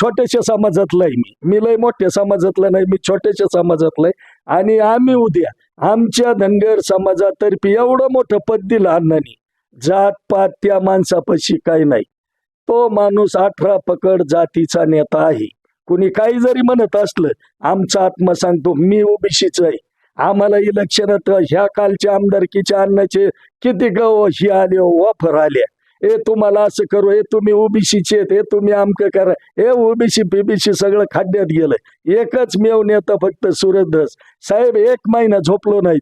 छोट्याशा समाजातलं आहे मी. मी लय मोठ्या समाजातलं नाही मी छोट्याशा समाजातलं आहे आणि आम्ही उद्या आमच्या धनगर समाजातर्फे एवढं मोठं पद दिलं अण्णांनी. जात पात त्या माणसापाशी काही नाही. तो माणूस अठरा पकड जातीचा नेता आहे. कुणी काही जरी म्हणत असलं आमचा आत्मा सांगतो मी ओबीसीच आहे. आम्हाला इलेक्शनात ह्या कालच्या आमदारकीच्या अन्नाचे किती गव ही आले वाफर आल्या. ए तुम्हाला असं करू हे तुम्ही ओबीसीचे हे तुम्ही आमकं करा. हे ओबीसी बीबीसी सगळं खाड्यात गेलं एकच मेव नेता फक्त सुरधस साहेब एक महिना झोपलो नाहीत.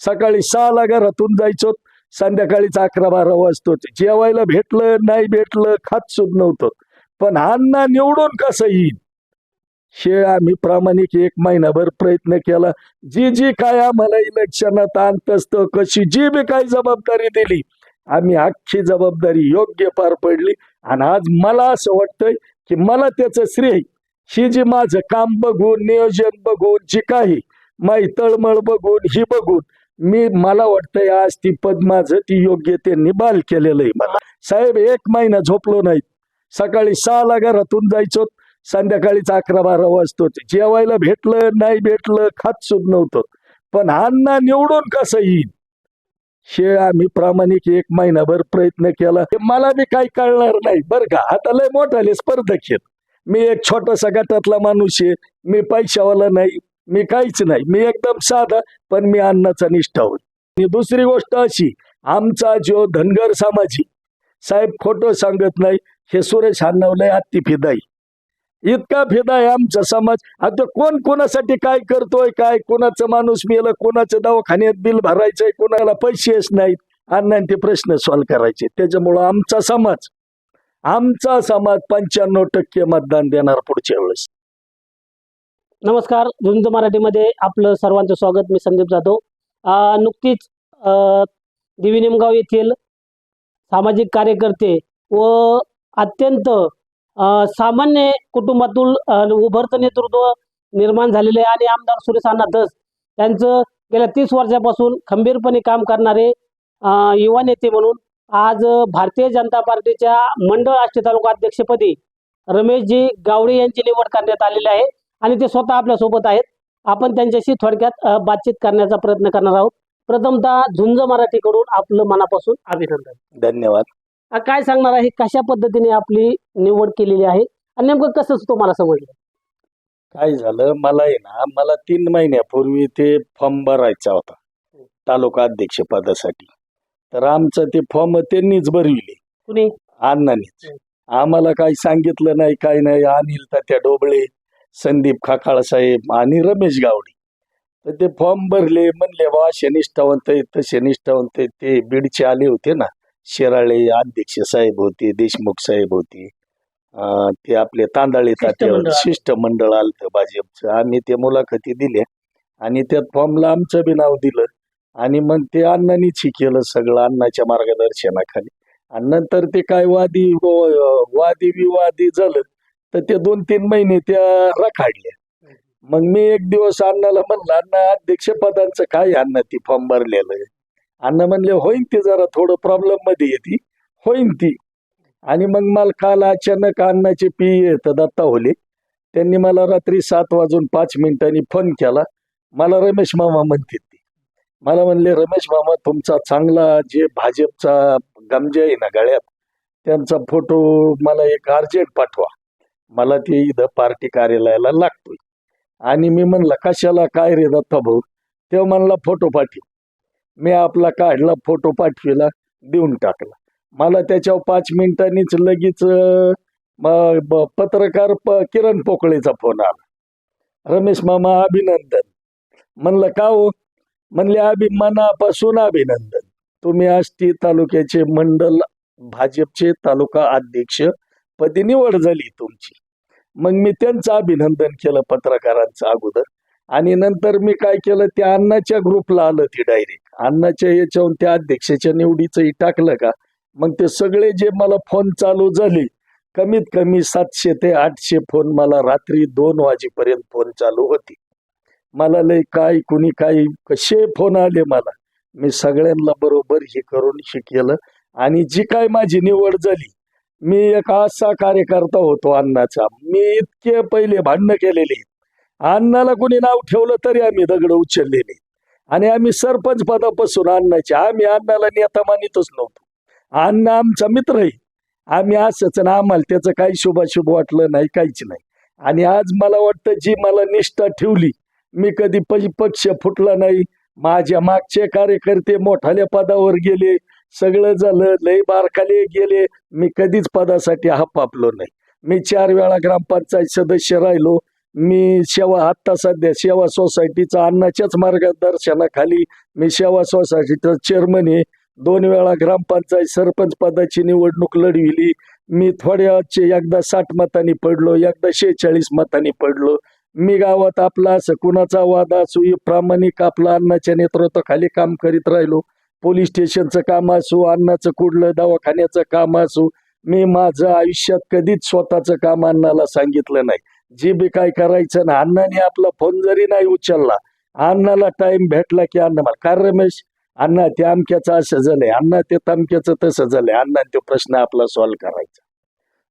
सकाळी सहाला घरातून जायचो. संध्याकाळीच अकरा बारा वाजतो. जेवायला भेटलं नाही भेटलं खात सुद्धा नव्हतं. पण अण्णा निवडून कसं येईल हे आम्ही प्रामाणिक एक महिनाभर प्रयत्न केला. जी जी काय आम्हाला इलेक्शनात असतं कशी जी बी काय जबाबदारी दिली आम्ही अख्खी जबाबदारी योग्य पार पडली आणि आज मला असं वाटतंय की मला त्याचं श्रेय ही जी माझं काम बघून नियोजन बघून जी काही माई तळमळ बघून ही बघून मी मला वाटतंय आज ती पद माझं ती योग्य त्यांनी बाल केलेलं आहे मला. साहेब एक महिना झोपलो नाहीत. सकाळी सहाला घरातून जायचो. संध्याकाळीच अकरा बारा वाजतो. जेवायला भेटलं नाही भेटलं खात सुद्धा नव्हतं. पण अण्णा निवडून कसं येईल शेळ आम्ही प्रामाणिक एक महिनाभर प्रयत्न केला. मला बी काही कळणार नाही बरं का. आता लय मोठाले स्पर्धक आहेत. मी एक छोटासा गटातला माणूस आहे. मी पैशावाला नाही. मी काहीच नाही. मी एकदम साधा पण मी अन्नाचा निष्ठा आणि दुसरी गोष्ट अशी आमचा जो धनगर सामाजिक साहेब खोटं सांगत नाही. हे सुरेश हानवलंय अतिफिदाई. इतका फेदा आहे आमचा समाज. आता कोण कोणासाठी काय करतोय काय कोणाचं माणूस मेलं कोणाचं दवाखान्यात बिल भरायचंय कोणाला पैसेच नाहीत. अण्णांनी ते प्रश्न सॉल्व्ह करायचे. त्याच्यामुळं आमचा समाज आमचा समाज पंच्याण्णव टक्के मतदान देणार पुढच्या वेळेस. नमस्कार. झुंज मराठीमध्ये आपलं सर्वांचं स्वागत. मी संदीप जाधव. नुकतीच अं, निमगाव येथील सामाजिक कार्यकर्ते व अत्यंत सामान्य कुटुंबातून उभरतं नेतृत्व निर्माण झालेले आहे. आणि आमदार सुरेश अण्णा धस गेल्या तीस वर्षापासून खंबीरपणे काम करणारे युवा नेते म्हणून आज भारतीय जनता पार्टीच्या मंडळ आष्टी तालुका अध्यक्षपदी रमेशजी गावडे यांची निवड करण्यात आलेली आहे. आणि ते स्वतः आपल्यासोबत आहेत. आपण त्यांच्याशी थोडक्यात बातचीत करण्याचा प्रयत्न करणार आहोत. प्रथमतः झुंज मराठीकडून आपलं मनापासून अभिनंदन. धन्यवाद. काय सांगणार आहे? कशा पद्धतीने आपली निवड केलेली आहे? आणि नेमकं कसं तुम्हाला समजलं? काय झालं? मला आहे ना मला तीन महिन्यापूर्वी ते फॉर्म भरायचा होता तालुका अध्यक्ष पदासाठी. तर आमचं ते फॉर्म त्यांनीच भरविले कुणी? अण्णांनीच. आम्हाला काही सांगितलं नाही काही नाही. अनिल तात्या डोबळे संदीप खाकाळ साहेब आणि रमेश गावडे. तर ते फॉर्म भरले म्हणले बा निष्ठावंत आहेत तसे निष्ठावंत आहेत. ते बीडचे आले होते ना शिराळे अध्यक्ष साहेब होते देशमुख साहेब होते. अं, ते आपले तांदळे तात्या शिष्टमंडळ. शिष्टमंडळ आलं भाजपचं. आम्ही ते मुलाखती दिल्या. आणि त्यात फॉर्मला आमचं बी नाव दिलं. आणि मग ते अण्णांनीच हे केलं सगळं अण्णाच्या मार्गदर्शनाखाली. आणि नंतर ते काय वादी व- वादी विवादी झालं तर ते दोन तीन महिने त्या रखाडल्या. मग मी एक दिवस अण्णाला म्हणलं अण्णा अध्यक्ष पदांचं काय अण्णा ती फॉर्म भरलेलं आहे. अण्णा म्हणले होईन ती जरा थोडं प्रॉब्लेममध्ये येते. होईन ती. आणि मग मला काल अचानक अण्णाचे पी येत दत्ता होले. त्यांनी मला रात्री सात वाजून पाच मिनिटांनी फोन केला. मला रमेश मामा म्हणते ती. मला म्हणले रमेश मामा तुमचा चांगला जे भाजपचा गमजे आहे ना गळ्यात त्यांचा फोटो मला एक अर्जंट पाठवा. मला ते इथं पार्टी कार्यालयाला लागतोय. आणि मी म्हणलं कशाला? काय रे दत्ता भाऊ? तेव्हा म्हणला फोटो पाठव. मी आपला काढला फोटो पाठविला देऊन टाकला. मला त्याच्यावर पाच मिनिटांनीच लगेच पत्रकार प- किरण पोकळेचा फोन आला. रमेश मामा अभिनंदन. म्हणलं का हो? म्हणले अभिमानापासून अभिनंदन. तुम्ही आष्टी तालुक्याचे मंडल भाजपचे तालुका अध्यक्ष पदी निवड झाली तुमची. मग मी त्यांचं अभिनंदन केलं पत्रकारांचं अगोदर. आणि नंतर मी काय केलं त्या अण्णाच्या ग्रुपला आलं ती डायरेक्ट अण्णाच्या याच्याहून त्या अध्यक्षाच्या निवडीचंही टाकलं का? मग ते सगळे जे मला फोन चालू झाले कमीत कमी सातशे ते आठशे फोन मला रात्री दोन वाजेपर्यंत फोन चालू होते. मला लय काय कुणी काय कसे फोन आले मला? मी सगळ्यांना बरोबर हे करून हे केलं. आणि जी काय माझी निवड झाली मी एक असा कार्यकर्ता होतो अण्णाचा. मी इतके पहिले भांडणं केलेली. अण्णाला कोणी नाव ठेवलं तरी आम्ही दगड उचललेले. आणि आम्ही सरपंच पदापासून अण्णाचे आम्ही अण्णाला नेता मानितच नव्हतो. अण्णा आमचा मित्र आहे. आम्ही असंच ना आम्हाला त्याचं काही शुभाशुभ वाटलं नाही काहीच नाही. आणि आज मला वाटतं जी मला निष्ठा ठेवली मी कधी प- पक्ष फुटला नाही. माझ्या मागचे कार्यकर्ते मोठाल्या पदावर गेले. सगळं झालं लय बारखाले गेले. मी कधीच पदासाठी हापापलो नाही. मी चार वेळा ग्रामपंचायत सदस्य राहिलो. मी सेवा आत्ता सध्या सेवा सोसायटीचा अन्नाच्याच मार्गदर्शनाखाली मी सेवा सोसायटीचा चेअरमन आहे. दोन वेळा ग्रामपंचायत सरपंच पदाची निवडणूक लढविली. मी थोड्याचे एकदा साठ मतांनी पडलो एकदा शेहेचाळीस मतांनी पडलो. मी गावात आपला असं कुणाचा वाद असू प्रामाणिक आपला अन्नाच्या नेतृत्वाखाली काम करीत राहिलो. पोलीस स्टेशनचं काम असू अन्नाचं कुठलं दवाखान्याचं काम असू मी माझं आयुष्यात कधीच स्वतःचं काम अन्नाला सांगितलं नाही. जे बी काय करायचं ना अण्णाने आपला फोन जरी नाही उचलला अण्णाला टाइम भेटला की अण्णा मला काय रमेश अण्णा ते अमक्याचं असं झालंय अण्णा ते तमक्याचं तसं झालंय अण्णा तो प्रश्न आपला सॉल्व्ह करायचा.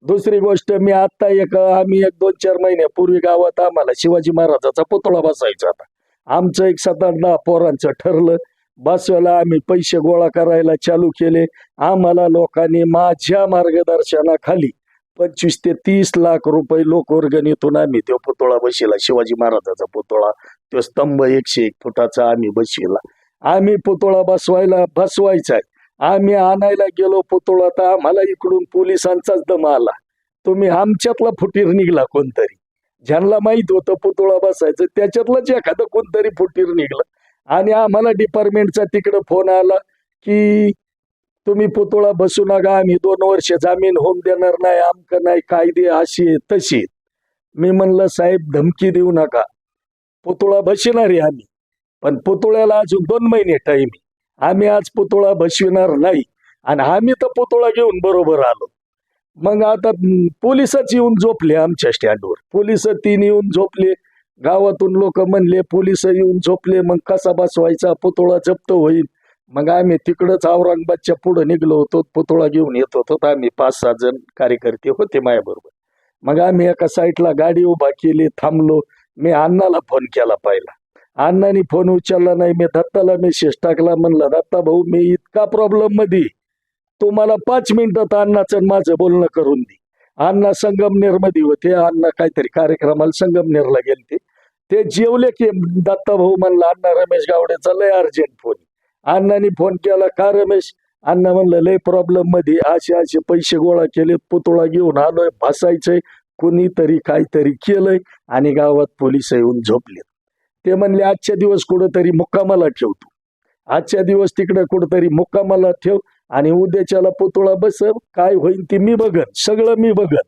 दुसरी गोष्ट मी आता एक आम्ही एक दोन चार महिन्यापूर्वी गावात आम्हाला शिवाजी महाराजाचा पुतळा बसायचा होता. आमचं एक सात आठ दहा पोरांचं ठरलं बसवायला आम्ही पैसे गोळा करायला चालू केले. आम्हाला लोकांनी माझ्या मार्गदर्शनाखाली पंचवीस ते तीस लाख रुपये लोकवर्गणीतून आम्ही तो पुतळा बसविला. शिवाजी महाराजाचा पुतळा तो स्तंभ एकशे एक फुटाचा आम्ही बसविला. आम्ही पुतळा बसवायला बसवायचा आहे. आम्ही आणायला गेलो पुतळा तर आम्हाला इकडून पोलिसांचाच दम आला. तुम्ही आमच्यातला फुटीर निघला कोणतरी. ज्यांना माहीत होतं पुतळा बसायचं त्याच्यातलंच एखादं कोणतरी फुटीर निघलं. आणि आम्हाला डिपार्टमेंटचा तिकडं फोन आला की तुम्ही पुतळा बसू नका आम्ही दोन वर्ष जामीन होऊन देणार नाही आमकं नाही कायदे अशी तशी मी म्हणलं साहेब धमकी देऊ नका. पुतळा बसणार आहे आम्ही. पण पुतळ्याला अजून दोन महिने टाईम आहे. आम्ही आज पुतळा बसविणार नाही. आणि आम्ही तर पुतळा घेऊन बरोबर आलो. मग आता पोलिसच येऊन झोपले आमच्या स्टँडवर पोलीस तीन येऊन झोपले. गावातून लोक म्हणले पोलीस येऊन झोपले मग कसा बसवायचा? पुतळा जप्त होईल. मग आम्ही तिकडंच औरंगाबादच्या पुढे निघलो होतो पुतळा घेऊन येत होतो. आम्ही पाच सहा जण कार्यकर्ते होते माझ्याबरोबर मग आम्ही एका साईडला गाडी उभा केली थांबलो. मी अण्णाला फोन केला पाहिला. अण्णाने फोन उचलला नाही. मी दत्ताला मेसेज टाकला. म्हणलं दत्ता भाऊ मी इतका प्रॉब्लेममध्ये तुम्हाला पाच मिनिटात अण्णाचं आणि माझं बोलणं करून दे. अण्णा संगमनेरमध्ये होते. अण्णा काहीतरी कार्यक्रमाला संगमनेरला गेले ते जेवले की दत्ता भाऊ म्हणला अण्णा रमेश गावडेचा चाललंय अर्जंट फोन अण्णाने फोन केला का रमेश? अण्णा म्हणलं लय प्रॉब्लेममध्ये असे असे पैसे गोळा केले पुतळा घेऊन आलोय भासायचंय कुणीतरी काहीतरी केलंय आणि गावात पोलीस येऊन झोपले ते म्हणले आजच्या दिवस कुठंतरी मुक्कामाला ठेवतो आजच्या दिवस तिकडे कुठंतरी मुक्कामाला ठेव आणि उद्याच्याला पुतळा बसव. काय होईल ते मी बघन सगळं मी बघन.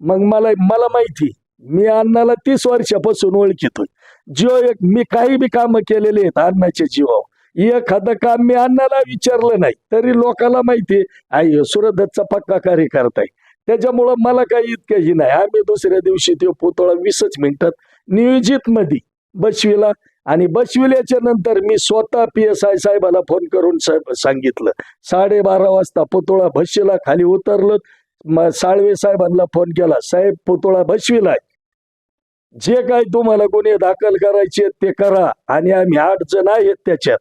मग मला मला माहिती मी अण्णाला तीस वर्षापासून ओळखितोय. जीव एक मी काही बी कामं केलेले आहेत अण्णाच्या जीवावर. एखादं काम मी अण्णाला विचारलं नाही तरी लोकांना माहिती आहे सुरदत्तचा पक्का कार्यकर्ता आहे. त्याच्यामुळं मला काही इतकंही नाही. आम्ही दुसऱ्या दिवशी तो पुतळा वीसच मिनिटात नियोजित मध्ये बसविला आणि बसविल्याच्या नंतर मी स्वतः पी एस आय साहेबाला फोन करून साहेब सांगितलं. साडेबारा वाजता पुतळा भशीला खाली उतरलं. साळवे साहेबांना फोन केला साहेब पुतळा बसविलाय. जे काही तुम्हाला गुन्हे दाखल करायचे ते करा आणि आम्ही आठ जण आहेत त्याच्यात.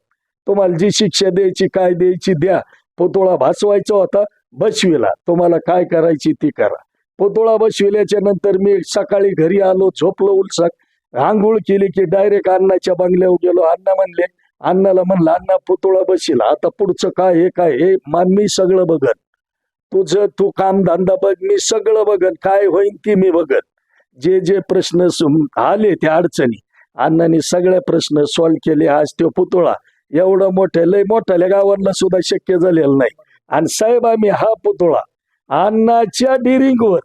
तुम्हाला जी शिक्षा द्यायची काय द्यायची द्या. पुतळा भासवायचा होता बसविला. तुम्हाला काय करायची ती करा. पुतळा बसविल्याच्या नंतर मी सकाळी घरी आलो झोपलो उलसक. आंघोळ केली की डायरेक्ट अण्णाच्या बंगल्यावर गेलो. अण्णा म्हणले अण्णाला म्हणलं अण्णा पुतळा बसील आता पुढचं काय हे काय हे? मान मी सगळं बघन. तुझं तू काम धंदा बघ मी सगळं बघन. काय होईन ती मी बघन. जे जे प्रश्न सुम- आले त्या अडचणी अण्णाने सगळे प्रश्न सॉल्व्ह केले. आज तो पुतळा एवढं मोठ्या लय मोठ्याल्या गावांना सुद्धा शक्य झालेलं नाही. आणि साहेब आम्ही हा पुतळा अण्णाच्या डिरिंगवर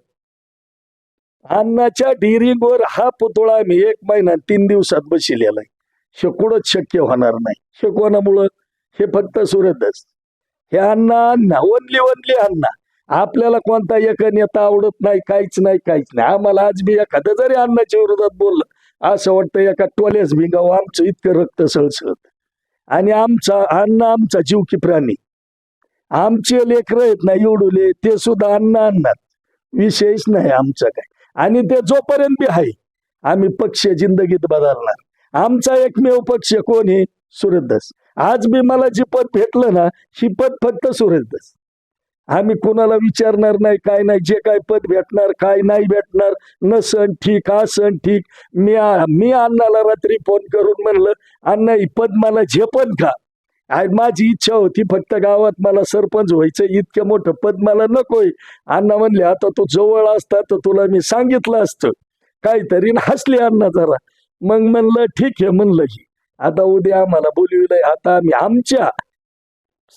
अन्नाच्या डिरिंगवर हा पुतळा आम्ही एक महिना तीन दिवसात बसिलेला आहे. शक्य होणार नाही. हे हे फक्त सुरतच हे अण्णा अण्णा वनली वनली अण्णा. आपल्याला कोणता एक नेता आवडत नाही काहीच नाही काहीच नाही. आम्हाला आज मी एखादं जरी अण्णाच्या विरोधात बोललं असं वाटतं एका टोलेस भिंगाव आमचं इतकं रक्त सळसळत. आणि आमचा अन्न आमचा जीव की प्राणी. आमचे लेकर आहेत ना एवढुले ते सुद्धा अन्न आणणार विषयच नाही आमचा काय. आणि ते जोपर्यंत बी आहे आम्ही पक्ष जिंदगीत बदलणार. आमचा एकमेव पक्ष कोण आहे? सुरेशदास आज बी मला जी पद भेटलं ना ही पद फक्त सुरेशदास आम्ही कोणाला विचारणार नाही काय नाही जे काय पद भेटणार काय नाही भेटणार न सण ठीक हा सण ठीक. मी मी अण्णाला रात्री फोन करून म्हणलं अण्णा ही पद मला झेपन का माझी इच्छा होती फक्त गावात मला सरपंच व्हायचं इतकं मोठं पद मला नकोय. अण्णा म्हणले आता तू जवळ असता तर तुला मी सांगितलं असतं. काहीतरी न हसले अण्णा जरा. मग म्हणलं ठीक आहे म्हणलं की आता उद्या आम्हाला बोलविलंय आता आम्ही आमच्या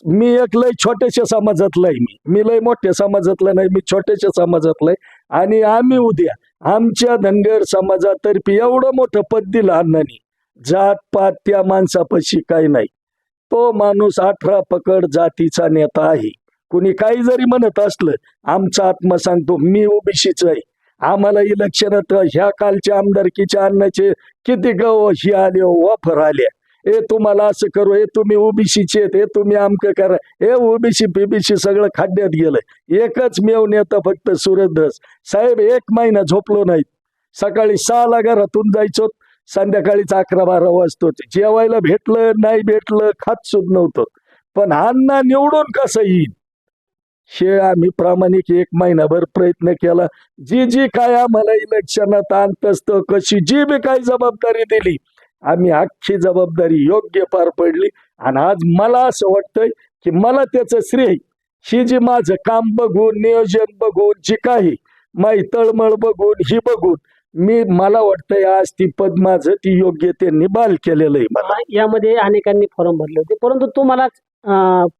मी एक लय छोट्याशा समाजातला आहे मी. मी लय मोठ्या समाजातला नाही मी छोट्याशा समाजातला आहे. आणि आम्ही उद्या आमच्या धनगर समाजातर्फे एवढं मोठं पद दिलं अण्णांनी. जात पात त्या माणसापाशी काही नाही. तो माणूस अठरा पकड जातीचा नेता आहे. कुणी काही जरी म्हणत असलं आमचा आत्मा सांगतो मी ओबीसीच आहे. आम्हाला इलेक्शनात ह्या कालच्या आमदारकीच्या अन्नाचे किती गव ही आले वाफर आल्या. ए तुम्हाला असं करू हे तुम्ही ओबीसीचे हे तुम्ही आमकं करा. हे ओबीसी पीबीसी सगळं खाड्यात गेलंय. एकच मेव नेता फक्त सुरेशधस साहेब एक महिना झोपलो नाहीत. सकाळी सहाला घरातून जायचो. संध्याकाळीच अकरा बारा वाजतो. जेवायला भेटलं नाही भेटलं खात सुद्धा नव्हतं. पण अण्णा निवडून कसं येईल हे आम्ही प्रामाणिक एक महिनाभर प्रयत्न केला. जी जी काय आम्हाला इलेक्शनात आणतस्त कशी जी बी काय जबाबदारी दिली आम्ही अख्खी जबाबदारी योग्य पार पडली आणि आज मला असं वाटतंय की मला त्याचं श्रेय ही जी माझं काम बघून नियोजन बघून जी काही माई तळमळ बघून ही बघून मी मला वाटतंय आज ती पद माझं ती योग्य त्यांनी बाल केलेलं आहे मला. यामध्ये अनेकांनी फॉर्म भरले होते परंतु तुम्हालाच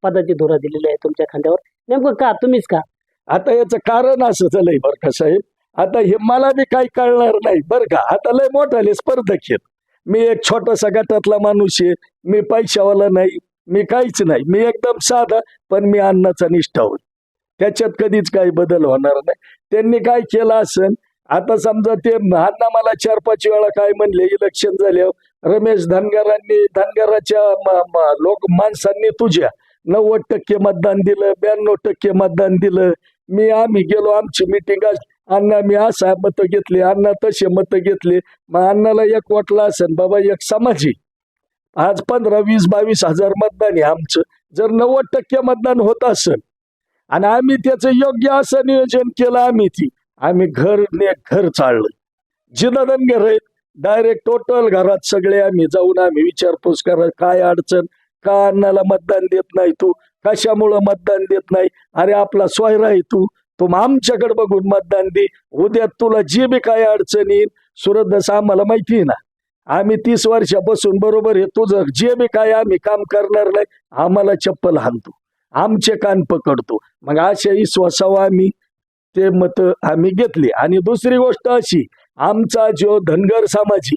पदाची धुरा दिलेली आहे तुमच्या खांद्यावर. नेमकं का तुम्हीच का? आता याचं कारण असं झालंय बरं का साहेब. आता हे मला बी काही कळणार नाही बरं का. आता लय मोठाले स्पर्धक आहेत मी एक छोटासा गटातला माणूस आहे. मी पैशावाला नाही. मी काहीच नाही. मी एकदम साधा पण मी अन्नाचा निष्ठा होईल. त्याच्यात कधीच काही बदल होणार नाही. त्यांनी काय केलं असेल आता समजा ते अण्णा मला चार पाच वेळा काय म्हणले इलेक्शन झाल्यावर रमेश धनगरांनी धनगराच्या लोक माणसांनी तुझ्या नव्वद टक्के मतदान दिलं ब्याण्णव टक्के मतदान दिलं. मी आम्ही गेलो आमची मिटिंग अण्णा मी असा मतं घेतले अण्णा तसे मतं घेतले. मग अण्णाला एक वाटलं असेल बाबा एक समाजी आज पंधरा वीस बावीस हजार मतदान आहे आमचं. जर नव्वद टक्के मतदान होत असेल आणि आम्ही त्याचं योग्य असं नियोजन केलं आम्ही ती आम्ही घर ने घर चाललं. जिथं घर आहेत डायरेक्ट टोटल घरात सगळे आम्ही जाऊन आम्ही विचारपूस करा काय अडचण? का अण्णाला मतदान देत नाही तू? कशामुळं मतदान देत नाही? अरे आपला सोयरा आहे तू. तू मग आमच्याकडे बघून मतदान दे. उद्या तुला जी बी काय अडचण येईल सुरत आम्हाला माहिती आहे ना. आम्ही तीस वर्षापासून बरोबर आहे. तुझं जे बी काय आम्ही काम करणार नाही आम्हाला चप्पल हाणतो. आमचे कान पकडतो. मग अशा विश्वासावं आम्ही ते मत आम्ही घेतली. आणि दुसरी गोष्ट अशी आमचा जो धनगर समाजी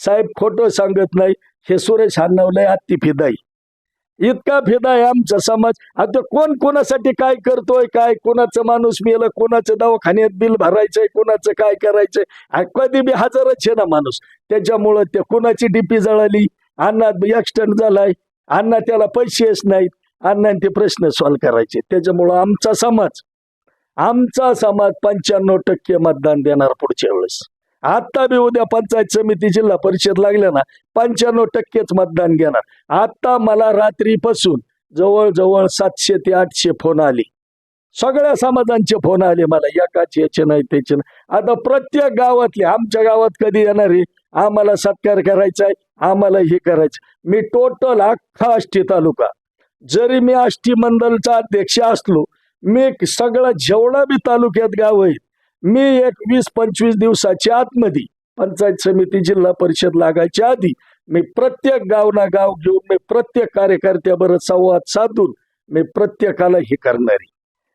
साहेब खोटं सांगत नाही हे सुरेश हानवलंय अति फिदाई. इतका फेदा आहे आमचा समाज. आता कोण कोणासाठी काय करतोय काय कोणाचं माणूस मेलं कोणाचं दवाखान्यात बिल भरायचंय कोणाचं काय करायचंय? आणि कधी बी हजारच आहे ना माणूस. त्याच्यामुळं ते कोणाची डीपी जळाली? अण्णा ऍक्सिडेंट झालाय. अण्णा त्याला पैसेच नाहीत. अण्णा ते प्रश्न सॉल्व्ह करायचे. त्याच्यामुळं आमचा समाज आमचा समाज पंच्याण्णव टक्के मतदान देणार पुढच्या वेळेस. आता बी उद्या पंचायत समिती जिल्हा परिषद लागल्या ना पंच्याण्णव टक्केच मतदान घेणार. आत्ता मला रात्रीपासून जवळजवळ सातशे ते आठशे फोन आले. सगळ्या समाजांचे फोन आले मला एकाच याचे नाही त्याचे नाही. आता प्रत्येक गावातले आमच्या गावात कधी येणार आहे आम्हाला सत्कार करायचा आहे आम्हाला हे करायचं मी टोटल अख्खा आष्टी तालुका जरी मी आष्टी मंडलचा अध्यक्ष असलो मी सगळं जेवढा बी तालुक्यात गाव आहे मी एक वीस पंचवीस दिवसाच्या आतमध्ये पंचायत समिती जिल्हा परिषद लागायच्या आधी मी प्रत्येक गाव ना गाव घेऊन मी प्रत्येक कार्यकर्त्याबरोबर संवाद साधून मी प्रत्येकाला हे करणारी.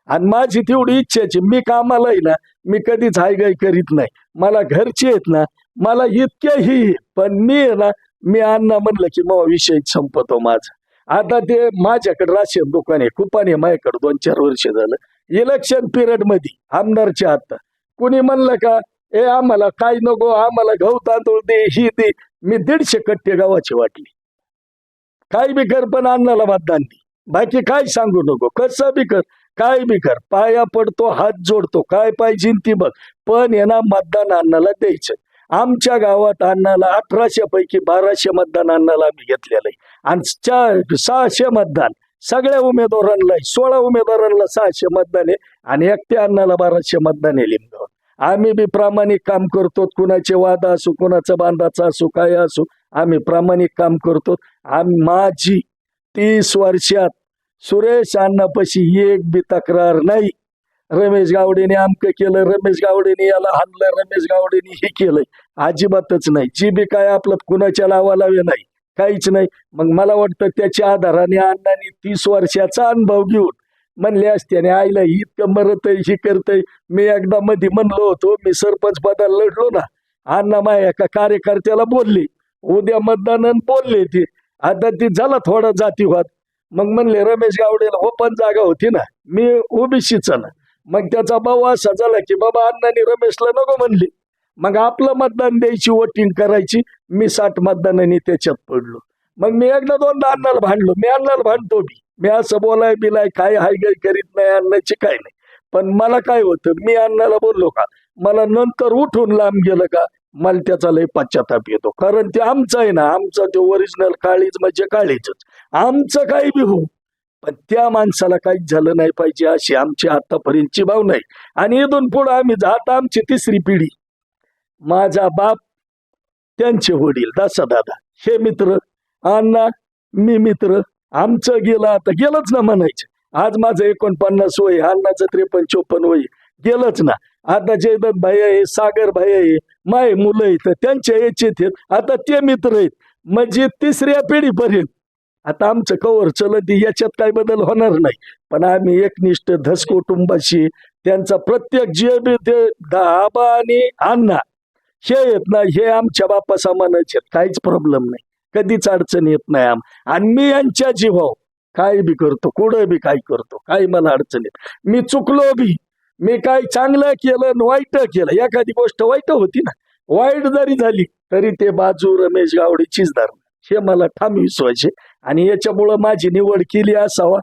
आणि माझी तेवढी इच्छाची मी कामाला आहे ना मी कधीच हायगाई करीत नाही. मला घरचे आहेत ना मला इतकेही पण मी आहे ना मी अण्णा म्हणलं की मग विषय संपतो माझा. आता ते माझ्याकडे राशन दुकान आहे कुपान आहे माझ्याकडे दोन चार वर्ष झालं. इलेक्शन पिरियडमध्ये आमदारच्या आता कुणी म्हणलं का ए आम्हाला काय नको आम्हाला गहू तांदूळ दे ही दे. मी दीडशे कट्टे गावाची वाटली. काय बी कर पण अन्नाला मतदान दे. बाकी काय सांगू नको कसं बी कर काय बी कर पाया पडतो हात जोडतो काय पाहिजे ती बघ. पण यांना मतदान अन्नाला द्यायचं. आमच्या गावात अन्नाला अठराशे पैकी बाराशे मतदान अन्नाला आम्ही घेतलेलं आहे. आणि चार सहाशे मतदान. सगळ्या उमेदवारांना सोळा उमेदवारांना सहाशे मतदान आहे. आणि एकट्या अण्णाला बाराशे मतदान आहे लिमगाव आम्ही बी प्रामाणिक काम करतो. कुणाचे वाद असू कुणाचं बांधाचं असो काय असू आम्ही प्रामाणिक काम करतो. आम्ही माझी तीस वर्षात सुरेश अण्णापाशी एक बी तक्रार नाही. रमेश गावडेने आमकं केलं. रमेश गावडेने याला हाणलं. रमेश गावडेने हे केलंय. अजिबातच नाही. जी बी काय आपलं कुणाच्या लावा लावे नाही. काहीच नाही. मग मला वाटतं त्याच्या आधाराने अण्णांनी तीस वर्षाचा अनुभव घेऊन म्हणले असत्याने आईला इतकं मरतय हे करतय. मी एकदा मध्ये म्हणलो होतो मी सरपंच पदाला लढलो ना. अण्णा माया एका कार्यकर्त्याला बोलले. उद्या मतदानानं बोलले ते. आता ती झाला थोडा जातीवाद. मग म्हणले रमेश गावडेला ओपन जागा होती ना. मी ओबीसीचा ना. मग त्याचा भाऊ असा झाला की बाबा अण्णांनी रमेशला नको म्हणली. मग आपलं मतदान द्यायची वोटिंग करायची. मी साठ मतदानाने त्याच्यात पडलो. मग मी एकदा दोनदा अण्णाला भांडलो. मी अण्णाला भांडतो बी. मी असं बोलाय बिलाय काय हाय गाय करीत नाही अण्णाची काय नाही. पण मला काय होतं मी अण्णाला बोललो का मला नंतर उठून लांब गेलं का मला त्याचा लय पश्चाताप येतो. कारण ते आमचं आहे ना आमचं ते ओरिजिनल काळीच म्हणजे काळीच आमचं काही बी हो पण त्या माणसाला काहीच झालं नाही पाहिजे अशी आमची आतापर्यंतची भावना आहे. आणि इथून पुढे आम्ही जात आमची तिसरी पिढी. माझा बाप त्यांचे वडील दासा दादा हे मित्र अण्णा मी मित्र आमचं गेलं आता गेलंच ना म्हणायचं. आज माझं एकोणपन्नास वय अण्णाचं त्रेपन्न चोपन्न वय गेलंच ना. आता जयदत्त भाई आहे सागर भाई आहे माय मुलं आहेत त्यांच्या याचेत आहेत. आता ते मित्र आहेत. म्हणजे तिसऱ्या पिढीपर्यंत. आता आमचं कवर चलत याच्यात काय बदल होणार नाही. पण आम्ही एकनिष्ठ धस कुटुंबाशी त्यांचा प्रत्येक जे बी ते आणि अण्णा. हे येत ना हे आमच्या बापा समानच आहेत काहीच प्रॉब्लेम नाही. कधीच अडचण येत नाही आम आणि मी यांच्या जीवाव काय बी करतो कुठं बी काय करतो काय मला अडचण येत. मी चुकलो बी मी काय चांगलं केलं आणि वाईट केलं एखादी गोष्ट वाईट होती ना वाईट जरी झाली तरी ते बाजू रमेश गावडेचीच धरणार हे मला ठाम विश्वास आणि याच्यामुळं माझी निवड केली असावा.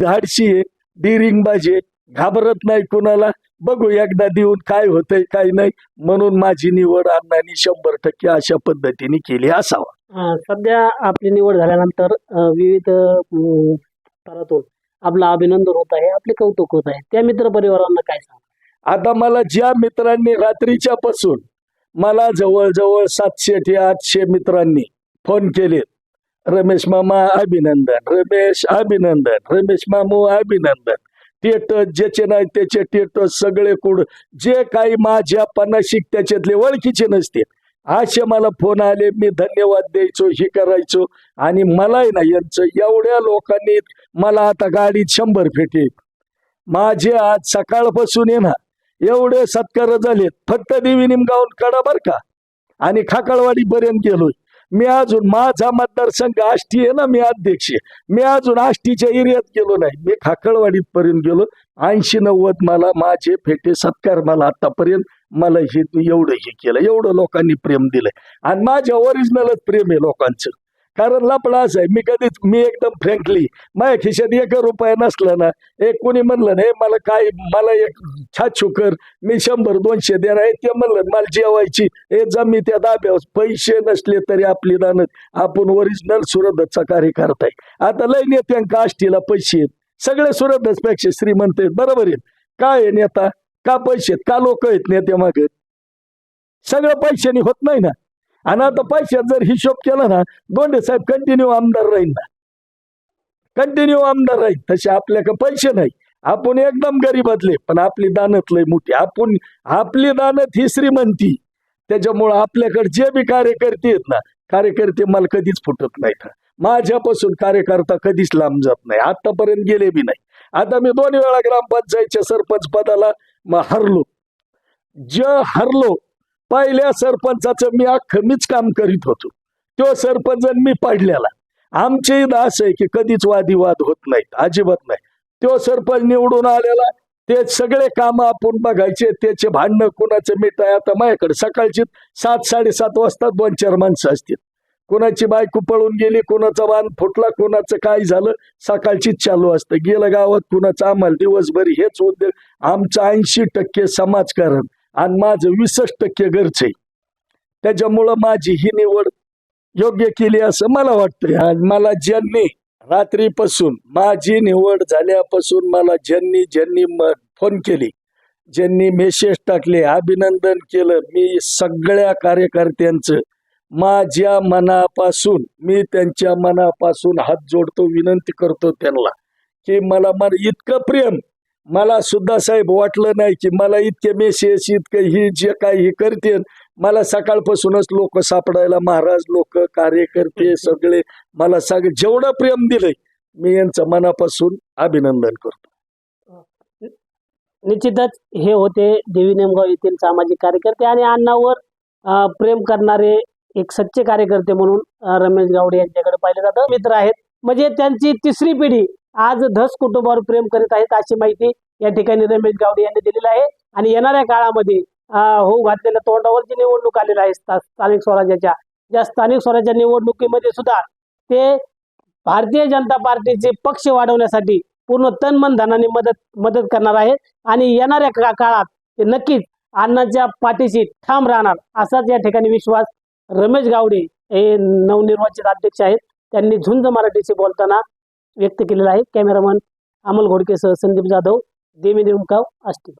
धाडशी आहे डिरिंग बाजे घाबरत नाही कुणाला. बघू एकदा देऊन काय होतंय काय नाही. म्हणून माझी निवड अण्णांनी शंभर टक्के अशा पद्धतीने केली असावा. सध्या आपली निवड झाल्यानंतर विविध स्तरातून आपलं अभिनंदन होत आहे आपले कौतुक होत आहे. त्या मित्र परिवारांना काय सांग आता मला ज्या मित्रांनी रात्रीच्या पासून मला जवळजवळ सातशे ते आठशे मित्रांनी फोन केले रमेश मामा अभिनंदन रमेश अभिनंदन रमेश मामू अभिनंदन टेटस ज्याचे नाही त्याचे टेटस सगळे कुड. जे काही माझ्या पन्नाशिक त्याच्यातले ओळखीचे नसते. असे मला फोन आले मी धन्यवाद द्यायचो हे करायचो. आणि मलाही ना यांचं एवढ्या लोकांनी मला आता गाडीत शंभर फेटे माझे आज सकाळपासून आहे ना एवढे सत्कार झालेत. फक्त देवी निमगावून कडा बर का. आणि खाकळवाडी पर्यंत गेलोय. मी अजून माझा मतदारसंघ आष्टी आहे ना मी अध्यक्ष आहे. मी अजून आष्टीच्या एरियात गेलो नाही. मी खाकळवाडीपर्यंत गेलो. ऐंशी नव्वद मला माझे फेटे सत्कार मला आतापर्यंत. मला हे एवढं हे केलं. एवढं लोकांनी प्रेम दिलंय. आणि माझ्या ओरिजिनलच प्रेम आहे लोकांचं. कारण लपडा असं आहे. मी कधीच मी एकदम फ्रँकली माझ्या खिशात एक रुपया नसला ना एक कोणी म्हणलं नाही मला काय मला एक छाछू कर मी शंभर दोनशे देणार आहे. ते म्हणलं मला जेवायची हे जमी त्या दाब्यावर पैसे नसले तरी आपली दानत आपण ओरिजिनल सुरतचा कार्य करताय आता लय नेत्यांका आष्टीला पैसे आहेत. सगळे सुरतपेक्षा श्रीमंत आहेत. बरोबर आहेत. काय आहे नेता? का पैसे आहेत? का लोक आहेत नेत्या मागे सगळं पैशानी होत नाही ना. आणि आता पैशात जर हिशोब केला ना गोंडे साहेब कंटिन्यू आमदार राहील ना. कंटिन्यू आमदार राहील तसे आपल्याकडे पैसे नाही. आपण एकदम गरीबातले पण आपली दानत लय मोठी. आपण आपली दानत ही श्रीमंती. त्याच्यामुळं आपल्याकडे जे बी कार्यकर्ते आहेत ना कार्यकर्ते मला कधीच फुटत नाहीत. माझ्यापासून कार्यकर्ता कधीच लांब जात नाही. आतापर्यंत गेले बी नाही. आता मी दोन वेळा ग्रामपंचायतच्या सरपंच पदाला मग हरलो. जे हरलो पहिल्या सरपंचाचं मी अख्खं मीच काम करीत होतो. तो सरपंच मी पाडलेला. आमचे दास असं आहे की कधीच वादिवाद होत नाहीत अजिबात नाही. तो सरपंच निवडून आलेला ते सगळे काम आपण बघायचे त्याचे भांडणं कुणाचं मिठाय आता माझ्याकडे. सकाळची सात साडेसात वाजता दोन चार माणसं असतील. कोणाची बायको पळून गेली कोणाचा वाण फुटला कोणाचं काय झालं सकाळचीच चालू असतं. गेलं गावात कुणाचं आम्हाला दिवसभर हेच उद्योग आमचं ऐंशी टक्के समाजकारण. आणि माझं वीसच टक्के घरचे. त्याच्यामुळं माझी ही निवड योग्य केली असं मला वाटतंय. आणि मला ज्यांनी रात्रीपासून माझी निवड झाल्यापासून मला ज्यांनी ज्यांनी फोन केली ज्यांनी मेसेज टाकले अभिनंदन केलं मी सगळ्या कार्यकर्त्यांचं माझ्या मनापासून मी त्यांच्या मनापासून हात जोडतो विनंती करतो त्यांना की मला मला इतकं प्रेम मला सुद्धा साहेब वाटलं नाही की मला इतके मेसेज इतकं ही जे काही हे करते मला सकाळपासूनच लोक सापडायला महाराज लोक कार्यकर्ते सगळे मला सगळे जेवढं प्रेम दिलंय मी यांचं मनापासून अभिनंदन करतो. निश्चितच हे होते देवी नेमगाव येथील सामाजिक कार्यकर्ते आणि अण्णावर प्रेम करणारे एक सच्चे कार्यकर्ते म्हणून रमेश गावडे यांच्याकडे पाहिलं जातं मित्र आहेत. म्हणजे त्यांची तिसरी पिढी आज धस कुटुंबावर प्रेम करीत आहेत अशी माहिती या ठिकाणी रमेश गावडे यांनी दिलेली आहे. आणि येणाऱ्या काळामध्ये होऊ घातलेल्या तोंडावर जी निवडणूक आलेली आहे स्थानिक स्वराज्याच्या. या स्थानिक स्वराज्या निवडणुकीमध्ये सुद्धा ते भारतीय जनता पार्टीचे पक्ष वाढवण्यासाठी पूर्ण तन मन धनाने मदत मदत करणार आहेत आणि येणाऱ्या का- काळात ते नक्कीच अण्णाच्या पाठीशी ठाम राहणार असाच या ठिकाणी विश्वास रमेश गावडे हे नवनिर्वाचित अध्यक्ष आहेत. त्यांनी झुंज मराठीशी बोलताना व्यक्त केलेला आहे. कॅमेरामन अमोल घोडकेसह संदीप जाधव देवी देवकाव आष्टी.